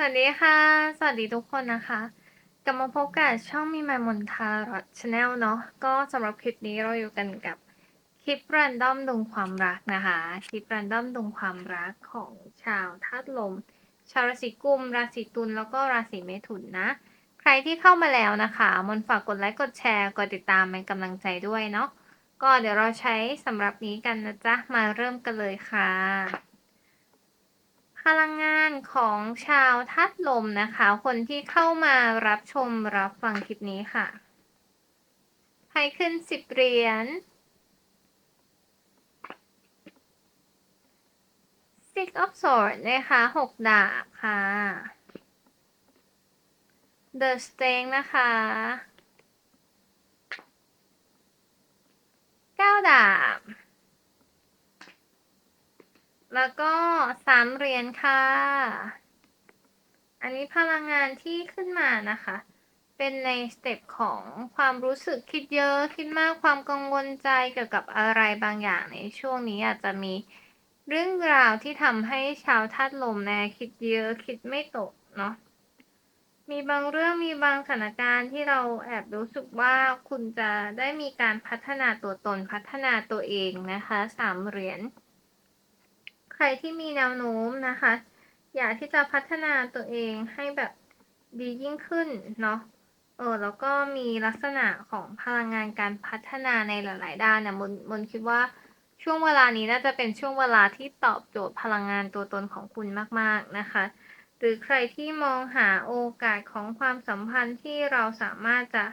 สวัสดีค่ะ สวัสดีทุกคนนะคะ กลับมาพบกับช่องมีมายมนทารอดชาแนลเนาะ ก็สำหรับคลิปนี้เราอยู่กันกับคลิปแรนดอมดวงความรักนะคะ คลิปแรนดอมดวงความรักของชาวธาตุลม ชาวราศีกุม ราศีตุล แล้วก็ราศีเมถุนนะ ใครที่เข้ามาแล้วนะคะ มนฝากกดไลค์ กดแชร์ กดติดตามเป็นกำลังใจด้วยเนาะ ก็เดี๋ยวเราใช้สำหรับนี้กันนะจ๊ะ มาเริ่มกันเลยค่ะ ลังงานของชาวธาตุลมนะคะ คนที่เข้ามารับชมรับฟังคลิปนี้ค่ะไพ่ขึ้นสิบเหรียญ Six of Swords นะคะหกดาบค่ะ The Strength นะคะเก้าดาบ แล้วก็สามเหรียญค่ะ อันนี้พลังงานที่ขึ้นมานะคะ เป็นในสเต็ปของความรู้สึกคิดเยอะคิดมากความกังวลใจเกี่ยวกับอะไรบางอย่างในช่วงนี้อาจจะมีเรื่องราวที่ทำให้ชาวธาตุลมแนะคิดเยอะคิดไม่ตกเนาะมีบางเรื่องมีบางสถานการณ์ที่เราแอบรู้สึกว่าคุณจะได้มีการพัฒนาตัวตนพัฒนาตัวเองนะคะสามเหรียญ ใครที่มีแนวโน้มนะคะ อยากที่จะพัฒนาตัวเองให้แบบดียิ่งขึ้นเนาะเออแล้วก็มีลักษณะของพลังงานการพัฒนาในหลาย ๆ ด้านเนี่ยมนมนคิดว่าช่วงเวลานี้น่าจะเป็นช่วงเวลาที่ตอบโจทย์พลังงานตัวตนของคุณมาก ๆ นะคะ หรือใครที่มองหาโอกาสของความสัมพันธ์ที่เราสามารถจะ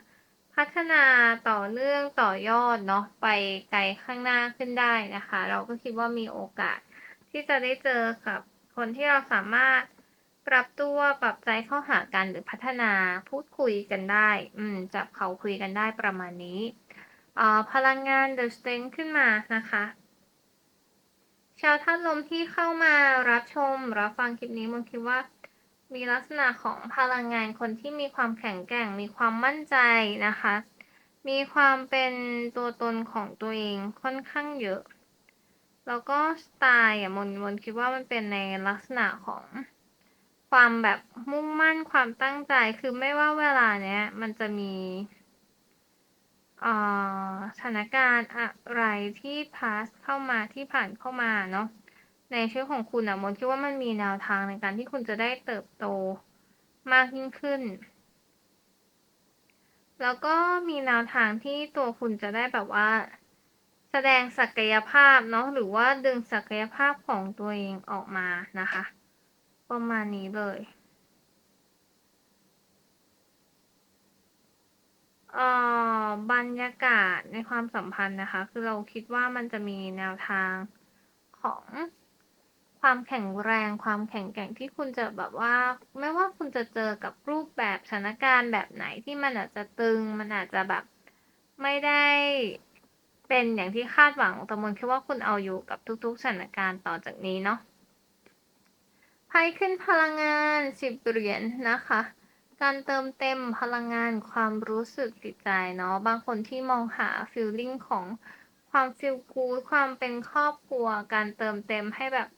พัฒนาต่อเนื่องต่อยอดเนาะไปไกลข้างหน้าขึ้นได้นะคะ เราก็คิดว่ามีโอกาส ที่จะได้เจอกับคนที่เราสามารถปรับตัวปรับใจเข้าหากันหรือพัฒนาพูดคุยกันได้ อืม จับเขาคุยกันได้ประมาณนี้อ่าพลังงาน The Strength ขึ้นมานะคะ ชาวธาตุลมที่เข้ามารับชม รับฟังคลิปนี้มันคิดว่า มีลักษณะของพลังงานคนที่มีความแข็งแกร่ง มีความมั่นใจนะคะ มีความเป็นตัวตนของตัวเองค่อนข้างเยอะ แล้วก็สไตล์อะมนมนคิดว่ามันเป็นในลักษณะของความแบบมุ่งมั่นความตั้งใจคือไม่ว่าเวลาเนี้ยมันจะมีสถานการณ์อะไรที่พาสเข้ามาที่ผ่านเข้ามาเนาะในชีวิตของคุณอะมนคิดว่ามันมีแนวทางในการที่คุณจะได้เติบโตมากยิ่งขึ้น แล้วก็มีแนวทางที่ตัวคุณจะได้แบบว่า แสดงศักยภาพเนาะหรือว่าดึงศักยภาพของตัวเองออกมานะคะ ประมาณนี้เลยเอ่อบรรยากาศในความสัมพันธ์นะคะ คือเราคิดว่ามันจะมีแนวทางของความแข็งแรงความแข็งแกร่งที่คุณจะแบบว่า ไม่ว่าคุณจะเจอกับรูปแบบสถานการณ์แบบไหนที่มันอาจจะตึง มันอาจจะแบบไม่ได้ เป็นอย่างที่คาดหวังแต่มนคิดว่าคุณเอาอยู่กับทุกๆสถานการณ์ต่อจากนี้เนาะไพ่ขึ้นพลังงานสิบเหรียญนะคะ การเติมเต็มพลังงานความรู้สึกจิตใจเนาะบางคนที่มองหาฟีลลิ่งของความฟีลกูดความเป็นครอบครัว การเติมเต็มให้แบบ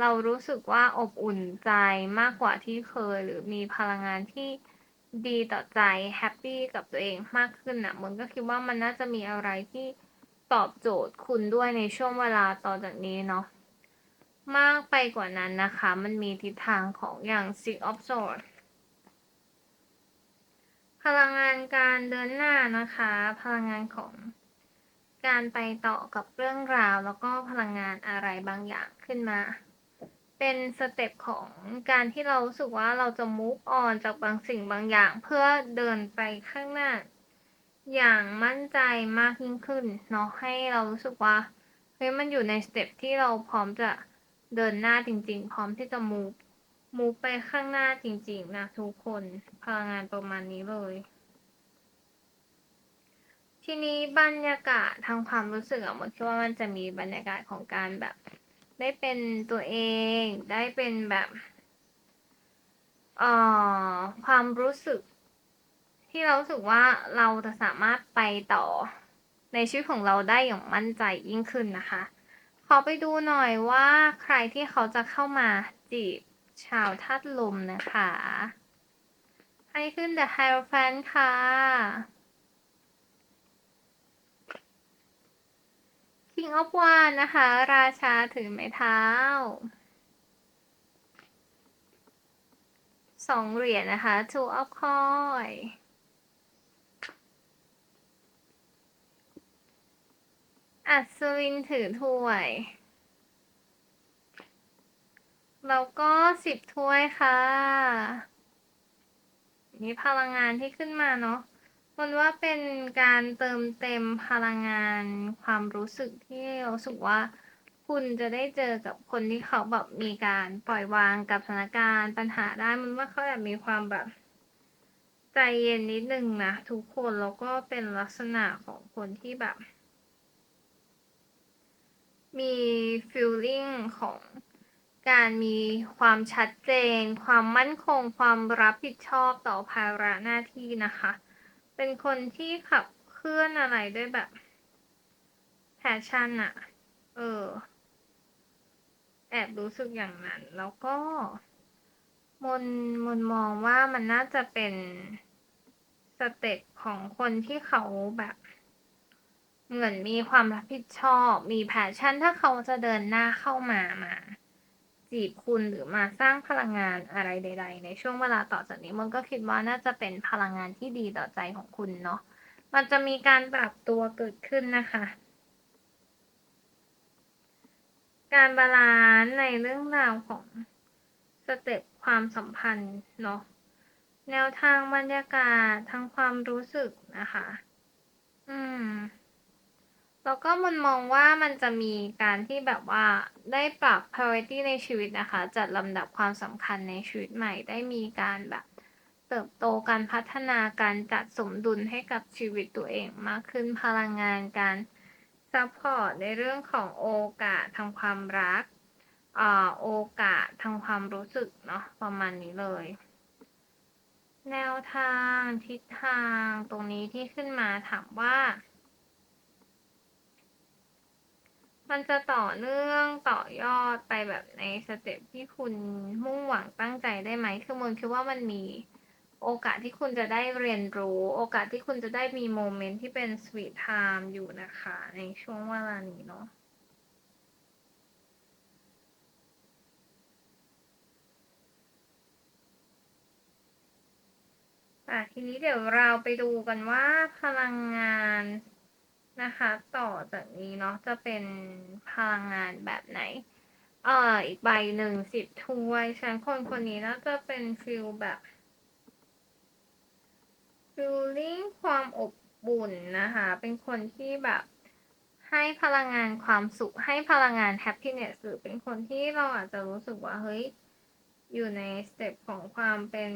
เรารู้สึกว่าอบอุ่นใจมากกว่าที่เคย หรือมีพลังงานที่ดีต่อใจแฮปปี้กับตัวเองมากขึ้นนะมนก็คิดว่ามันน่าจะมีอะไรที่ ตอบโจทย์คุณด้วยในช่วงเวลาต่อจากนี้เนาะมากไปกว่านั้นนะคะ มันมีทิศทางของอย่าง Six of Swords พลังงานการเดินหน้านะคะ พลังงานของการไปต่อกับเรื่องราว แล้วก็พลังงานอะไรบางอย่างขึ้นมา เป็นสเต็ปของการที่เรารู้สึกว่าเราจะ move on จากบางสิ่งบางอย่าง เพื่อเดินไปข้างหน้า อย่างมั่นใจมากยิ่งขึ้นเนาะให้เรารู้สึกว่าเฮ้ยมันอยู่ในสเต็ปที่เราพร้อมจะเดินหน้าจริง ๆ พร้อมที่จะ move มูฟไปข้างหน้าจริง ๆ นะทุกคนพลังงานประมาณนี้เลย ทีนี้บรรยากาศทางความรู้สึกอะมดคิดว่ามันจะมีบรรยากาศของการแบบ ได้เป็นตัวเองได้เป็นแบบเอ่อความรู้สึก ที่เราสึกว่าเราจะสามารถไปต่อในชีวิตของเราได้อย่างมั่นใจยิ่งขึ้นนะคะ ขอไปดูหน่อยว่าใครที่เขาจะเข้ามาจีบชาวธาตุลมนะคะให้ขึ้น The Hierophant ค่ะ King of Wands นะคะ ราชาถือไม้เท้าสองเหรียญนะคะ Two of Coin อัศวินถือถ้วย แล้วก็สิบถ้วยค่ะ นี่พลังงานที่ขึ้นมาเนาะมันว่าเป็นการเติมเต็มพลังงานความรู้สึกที่รู้สึกว่า คุณจะได้เจอกับคนที่เขาแบบมีการปล่อยวางกับสถานการณ์ปัญหาได้มันว่าเขาแบบมีความแบบ ใจเย็นนิดนึงนะทุกคนแล้วก็เป็นลักษณะของคนที่แบบ มี feeling ของการมีความชัดเจน ความมั่นคง ความรับผิดชอบต่อภาระหน้าที่นะคะ เป็นคนที่ขับเคลื่อนอะไรด้วยแบบแพชชั่นอะเออ แอบรู้สึกอย่างนั้น แล้วก็มนมนมองว่ามันน่าจะเป็นสเต็ปของคนที่เขาแบบ เหมือนมีความรับผิดชอบ มีแพชชั่น ถ้าเขาจะเดินหน้าเข้ามามา จีบคุณหรือมาสร้างพลังงานอะไรใด ๆ ในช่วงเวลาต่อจากนี้มันก็คิดว่าน่าจะเป็นพลังงานที่ดีต่อใจของคุณเนาะมันจะมีการปรับตัวเกิดขึ้นนะคะ การบาลานซ์ในเรื่องราวของสเต็ปความสัมพันธ์เนาะแนวทางบรรยากาศทางความรู้สึกนะคะ อืม แล้วก็มันมองว่ามันจะมีการที่แบบว่าได้ปรับ priority ในชีวิตนะคะ จัดลำดับความสำคัญในชีวิตใหม่ ได้มีการแบบเติบโตการพัฒนาการจัดสมดุลให้กับชีวิตตัวเองมากขึ้นพลังงานการซัพพอร์ตในเรื่องของโอกาสทางความรักอ่าโอกาสทางความรู้สึกเนาะประมาณนี้เลย แนวทางทิศทางตรงนี้ที่ขึ้นมาถามว่า มันจะต่อเนื่องต่อยอดไปแบบในสเต็ปที่คุณมุ่งหวังตั้งใจได้ไหมคือมนคิดว่ามันมีโอกาสที่คุณจะได้เรียนรู้ โอกาสที่คุณจะได้มีโมเมนต์ที่เป็นสวีทไทม์อยู่นะคะ ในช่วงเวลานี้เนาะอะทีนี้เดี๋ยวเราไปดูกันว่าพลังงาน นะคะ ต่อจากนี้เนาะจะเป็นพลังงานแบบไหน เอ่ออีกใบหนึ่งสิบถ้วยฉันคนคนนี้น่าจะเป็นฟิลแบบ feeling ความอบอุ่นนะคะ เป็นคนที่แบบให้พลังงานความสุข ให้พลังงาน happiness หรือเป็นคนที่เราอาจจะรู้สึกว่า เฮ้ย อยู่ในสเต็ปของความเป็น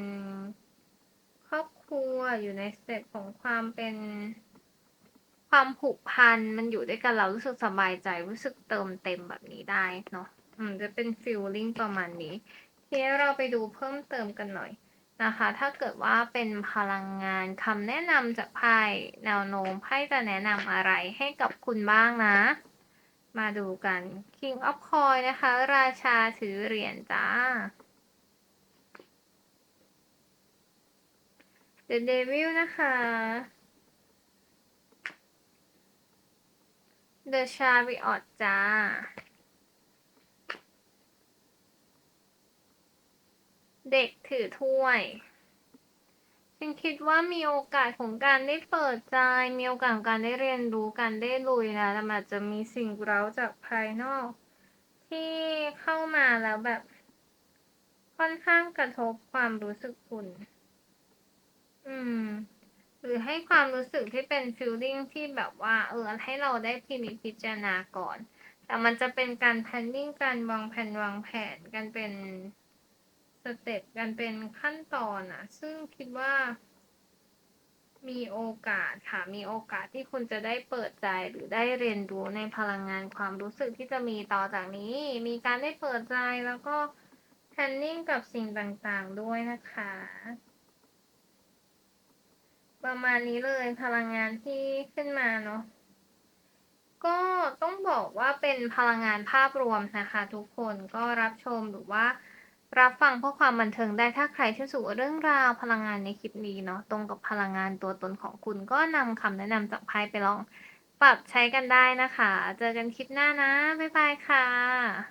ครอบครัว อยู่ในสเต็ปของความเป็น ความผูกพันมันอยู่ด้วยกันเรารู้สึกสบายใจรู้สึกเติมเต็มแบบนี้ได้เนาะอืมจะเป็น feeling ประมาณนี้ ทีนี้เราไปดูเพิ่มเติมกันหน่อยนะคะ ถ้าเกิดว่าเป็นพลังงานคำแนะนำจากไพ่แนวโน้มไพ่จะแนะนำอะไรให้กับคุณบ้างนะ มาดูกัน King of Coin นะคะ ราชาถือเหรียญจ้า The Devil นะคะ The Chariot จ้า เด็กถือถ้วยฉันคิดว่ามีโอกาสของการได้เปิดใจ มีโอกาสของการได้เรียนรู้การได้ลุยนะแต่มันอาจจะมีสิ่งเร้าจากภายนอก ที่เข้ามาแล้วแบบ ค่อนข้างกระทบความรู้สึกคุณ อืม หรือให้ความรู้สึกที่เป็น feeling ที่แบบว่า เออ ให้เราได้พินิจพิจารณาก่อน แต่มันจะเป็นการ planning การวางแผนวางแผนกันเป็นสเต็ปกันเป็นขั้นตอนอะซึ่งคิดว่า มีโอกาสค่ะ มีโอกาสที่คุณจะได้เปิดใจหรือได้เรียนรู้ในพลังงานความรู้สึกที่จะมีต่อจากนี้ มีการได้เปิดใจแล้วก็ planning กับสิ่งต่างๆด้วยนะคะ ประมาณนี้เลยพลังงานที่ขึ้นมาเนาะก็ต้องบอกว่าเป็นพลังงานภาพรวมนะคะทุกคนก็รับชมหรือว่า รับฟังเพื่อความบันเทิงได้ถ้าใครที่รู้สึกว่เรื่องราวพลังงานในคลิปนี้เนาะตรงกับพลังงานตัวตนของคุณก็นำคำแนะนำจากไพ่ไปลองปรับใช้กันได้นะคะ เจอกันคลิปหน้านะ บ๊ายบายค่ะ